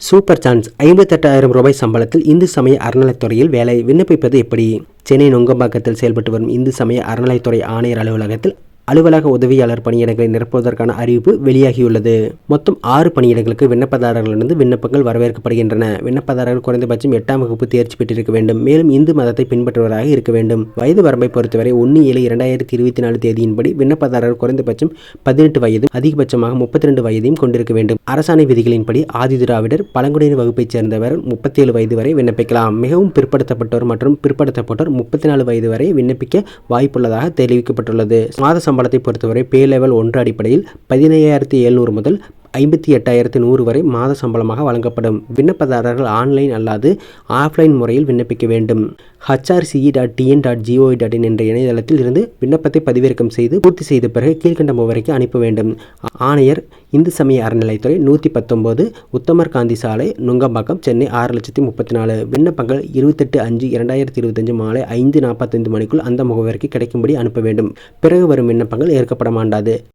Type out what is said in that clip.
Super chance. ஐம்பத்தெட்டாயிரம் ரூபாய் சம்பளத்தில் இந்து சமய அறநிலைத்துறையில் வேலை விண்ணப்பிப்பது எப்படி? சென்னை நுங்கம்பாக்கத்தில் செயல்பட்டு வரும் இந்து சமய அறநிலைத்துறை ஆணையர் அலுவலகத்தில் அலுவலக உதவியாளர் பணியிடங்களை நிரப்புவதற்கான அறிவிப்பு வெளியாகியுள்ளது. மொத்தம் ஆறு பணியிடங்களுக்கு விண்ணப்பதாரர்களிடந்து விண்ணப்பங்கள் வரவேற்கப்படுகின்றன. விண்ணப்பதாரர்கள் குறைந்தபட்சம் எட்டாம் வகுப்பு தேர்ச்சி பெற்றிருக்க வேண்டும். மேலும் இந்து மதத்தை பின்பற்றுவராக இருக்க வேண்டும். வயது வரம்பை பொறுத்தவரை ஒன்று ஏழு இரண்டாயிரத்தி இருபத்தி நாலு தேதியின்படி விண்ணப்பதாரர் குறைந்தபட்சம் பதினெட்டு வயதும் அதிகபட்சமாக முப்பத்தி ரெண்டு வயதையும் கொண்டிருக்க வேண்டும். அரசாணை விதிகளின்படி ஆதி திராவிடர் பழங்குடியின வகுப்பைச் சேர்ந்தவர் முப்பத்தேழு வயது வரை விண்ணப்பிக்கலாம். மிகவும் பிற்படுத்தப்பட்டோர் மற்றும் பிற்படுத்தப்பட்டோர் முப்பத்தி நாலு வயது வரை விண்ணப்பிக்க வாய்ப்புள்ளதாக தெரிவிக்கப்பட்டுள்ளது. மாத சம்பளத்தை பொறுத்தவரை பே லெவல் ஒன்று அடிப்படையில் பதினையாயிரத்தி எழுநூறு முதல் ஐம்பத்தி எட்டாயிரத்து நூறு வரை மாத சம்பளமாக வழங்கப்படும். விண்ணப்பதாரர்கள் ஆன்லைன் அல்லாது ஆஃப்லைன் முறையில் விண்ணப்பிக்க வேண்டும். HRCE dot TN dot gov dot in என்ற இணையதளத்தில் இருந்து விண்ணப்பத்தை பதிவிறக்கம் செய்து பூர்த்தி செய்த பிறகு கீழ்கண்ட முகவரிக்கு அனுப்ப வேண்டும். ஆணையர் இந்து சமய அறநிலைத்துறை நூற்றி பத்தொம்போது உத்தமர் காந்தி சாலை நுங்கம்பாக்கம் சென்னை ஆறு லட்சத்தி முப்பத்தி நாலு. விண்ணப்பங்கள் இருபத்தெட்டு அஞ்சு இரண்டாயிரத்தி இருபத்தஞ்சு மாலை ஐந்து நாற்பத்தைந்து மணிக்குள் அந்த முகவரிக்கு கிடைக்கும்படி அனுப்ப வேண்டும். பிறகு வரும் விண்ணப்பங்கள் ஏற்கப்பட மாட்டாது.